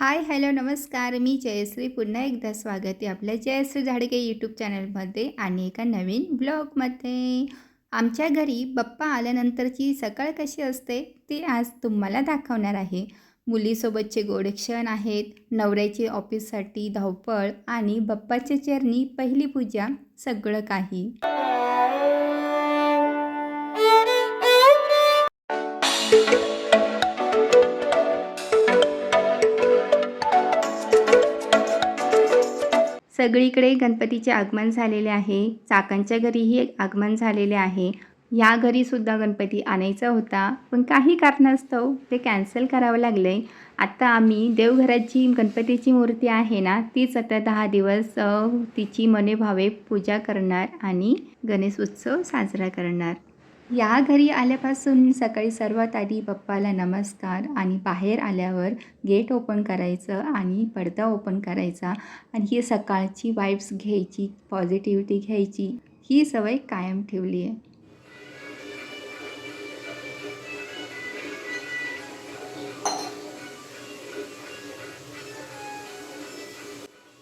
Hi hello नमस्कार. मी जयश्री. पुन्हा एकदा स्वागत आहे आपल्या जयश्री झाडके यूट्यूब चॅनलमध्ये आणि एका नवीन ब्लॉगमध्ये. आमच्या घरी बप्पा आल्यानंतरची सकाळ कशी असते ते आज तुम्हाला दाखवणार आहे. मुलीसोबतचे गोड क्षण आहेत नवऱ्याचे ऑफिससाठी धावपळ आणि बप्पाच्या चरणी पहिली पूजा सगळं काही. सगळीकडे गणपतीचे आगमन झालेले आहे. चाकांच्या घरीही आगमन झालेले आहे. या घरीसुद्धा गणपती आणायचा होता. पण काही कारणास्तव ते कॅन्सल करावं लागलं आहे आत्ता आम्ही देवघरात जी गणपतीची मूर्ती आहे ना तीच आता दहा दिवस तिची मनेभावे पूजा करणार आणि गणेश उत्सव साजरा करणार. या घरी आल्यापासून सकाळी सर्वात आधी पप्पाला नमस्कार आणि बाहेर आल्यावर गेट ओपन करायचं आणि पडदा ओपन करायचा आणि ही सकाळची वाईब्स घ्यायची पॉझिटिव्हिटी घ्यायची ही सवय कायम ठेवली आहे.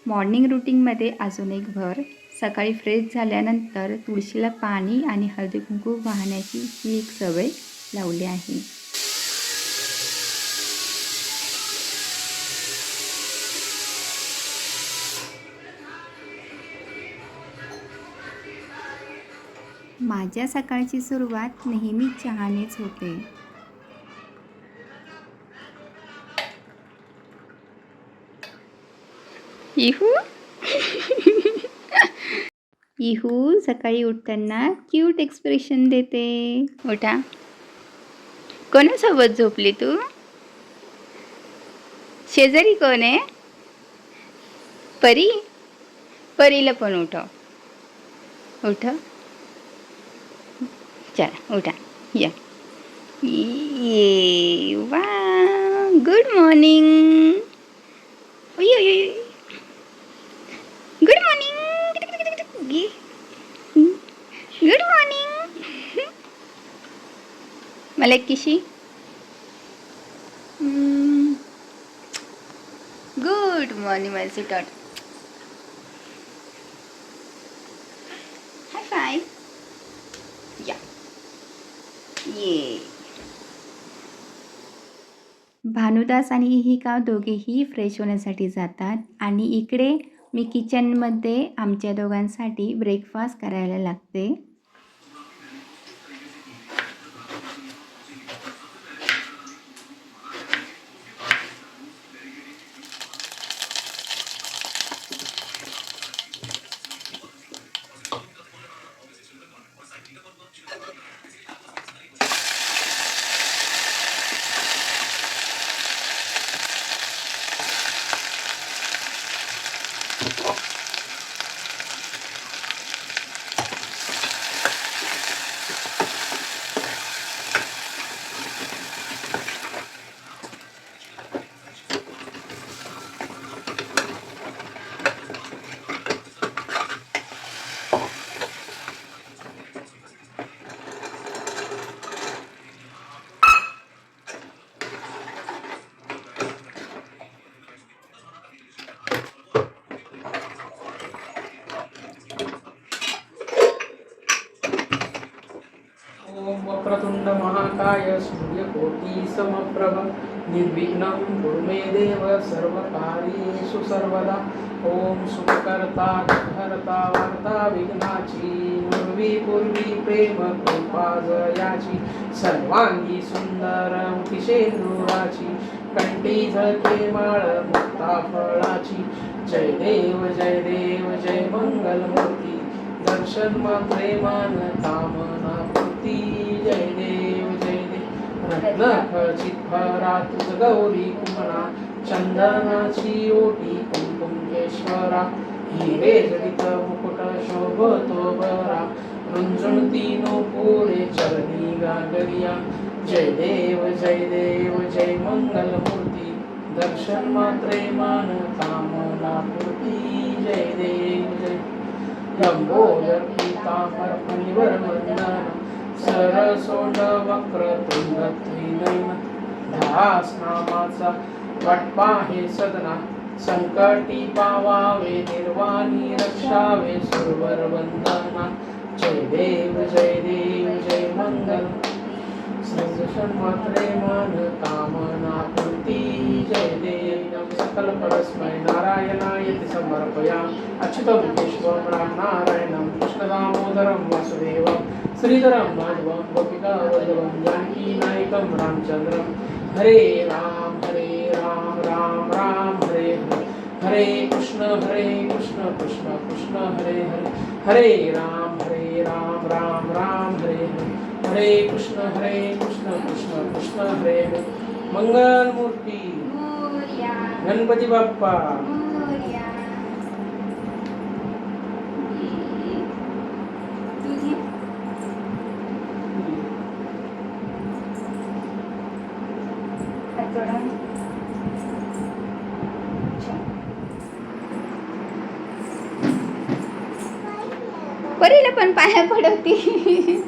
मॉर्निंग रुटीनमध्ये अजून एक भर. सकाळी फ्रेश झाल्यानंतर तुळशीला पाणी आणि हळदी कुंकू वाहण्याची ही एक सवय लावली आहे. माझ्या सकाळची सुरुवात नेहमी चहानेच होते. इहू. इहू सकाळी उठताना क्यूट एक्सप्रेशन देते. उठा. कोणासोबत झोपली तू? शेजारी कोण आहे? परी? परीला पण उठव. उठ. चला उठा. या. ये वा. Good morning good morning good morning मला एक किशी गुड मॉर्निंग माय सुटट हाय फाय या ये भानुदास आणि ही हिका दोघेही फ्रेश होण्यासाठी जातात आणि इकडे मी किचनमध्ये आमच्या दोघांसाठी ब्रेकफास्ट करायला लागते. ॐ वक्रतुण्ड महाकाय सूर्यकोटिसमप्रभ निर्विघ्नं गुरु मे देव सर्वकार्येषु सर्वदा। ॐ सुखकर्ता दुःखहर्ता वार्ता विघ्नाची पूर्वी पूर्वी प्रेम कृपाजयाची सर्वांगी सुंदर मुखिशेंदुराची कंठी झळके माळ मुक्ता फळाची। जय देव जय देव जय मंगलमूर्ती दर्शन मात्रे मान कामना। रत्न खचित गौरी कुमणा चंदनाची ओटी कुंकुमेश्वरा हिरे जडित मुकुट शोभतो बरा रुंजुणती नो पुरे चरणी गागरिया। जय देव जय देव जय मंगलमूर्ती दर्शन मात्रे मान कामना पूर्ती जय देव जय। लंबोदर पीतांबर फणीवर वंदना सरसोंड वक्र तुंग त्रिनयन दास नामाचा वाटपाहे सदना संकटी पावावे निर्वाणी रक्षावे सुरवर वंदना जय देव जय देव जय मंगल. सर्वशन मात्रे मान कामना पूर्ती जय देव सकल परस्मै नारायणाय समर्पया अच्युतं केशवं राम नारायणं कृष्णदामोदरं वासुदेवं. श्रीधरं माधवं गोपिका वल्लभं जानकीनायकं रामचन्द्रं। हरे राम हरे राम राम राम हरे हरे। हरे कृष्ण हरे कृष्ण कृष्ण कृष्ण हरे हरे। हरे राम हरे राम राम राम हरे हरे। हरे कृष्ण हरे कृष्ण कृष्ण कृष्ण हरे हरे। मंगल मूर्ती गणपती बाप्पा। परीला पण पाया पडवती.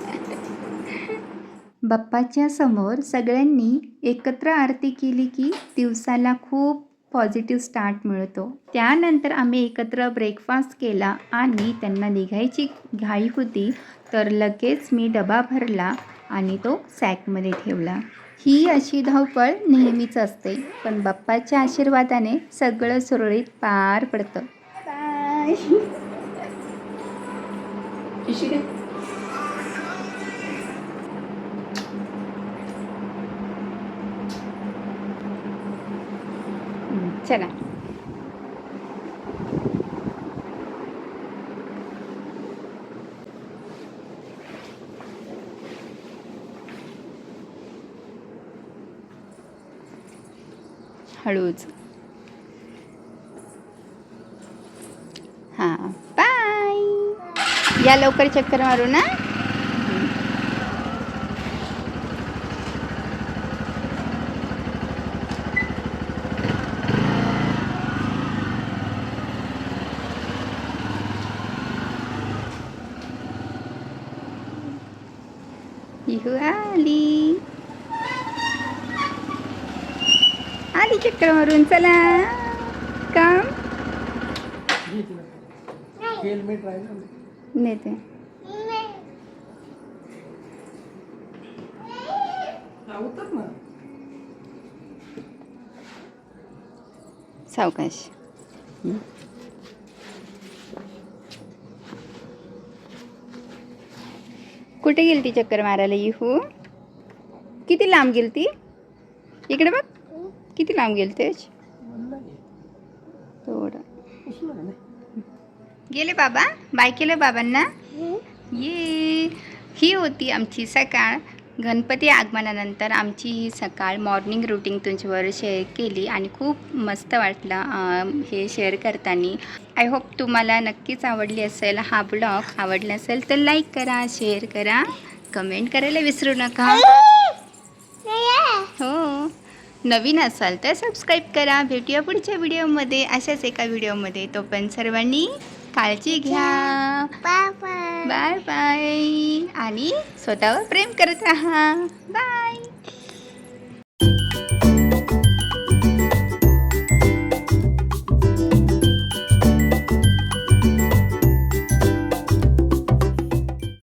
बाप्पाच्या समोर सगळ्यांनी एकत्र आरती केली की दिवसाला खूप पॉझिटिव्ह स्टार्ट मिळतो. त्यानंतर आम्ही एकत्र ब्रेकफास्ट केला आणि त्यांना निघायची घाई होती तर लगेच मी डबा भरला आणि तो सॅकमध्ये ठेवला. ही अशी धावपळ नेहमीच असते. पण बाप्पाच्या आशीर्वादाने सगळं सुरळीत पार पडतं. चला. हळूच. हां बाय. या लवकर चक्कर मारू ना. आली आली चक्कर मारून चला. काम? नेते. सावकाश. कुठे गेली ती चक्कर मारायला येऊ किती लांब गेली ती इकडे बघ. किती लांब गेली तेच? थोडं गेले बाबा? बाय केलं बाबांना? ये. ही होती आमची सकाळ. गणपती आगमनानंतर आमची ही सकाळ मॉर्निंग रुटीन तुमच्यावर शेअर केली आणि खूप मस्त वाटलं हे शेअर करताना. आय होप तुम्हाला नक्कीच आवडली असेल हा ब्लॉग आवडला असेल तर लाईक करा शेअर करा. कमेंट करायला विसरू नका. हो. नवीन असाल तर सबस्क्राईब करा. भेटूया पुढच्या व्हिडिओमध्ये अशाच एका व्हिडिओमध्ये तोपर्यंत सर्वांनी काळजी घ्या. बाय बाय आणि स्वतःवर प्रेम करत राहा.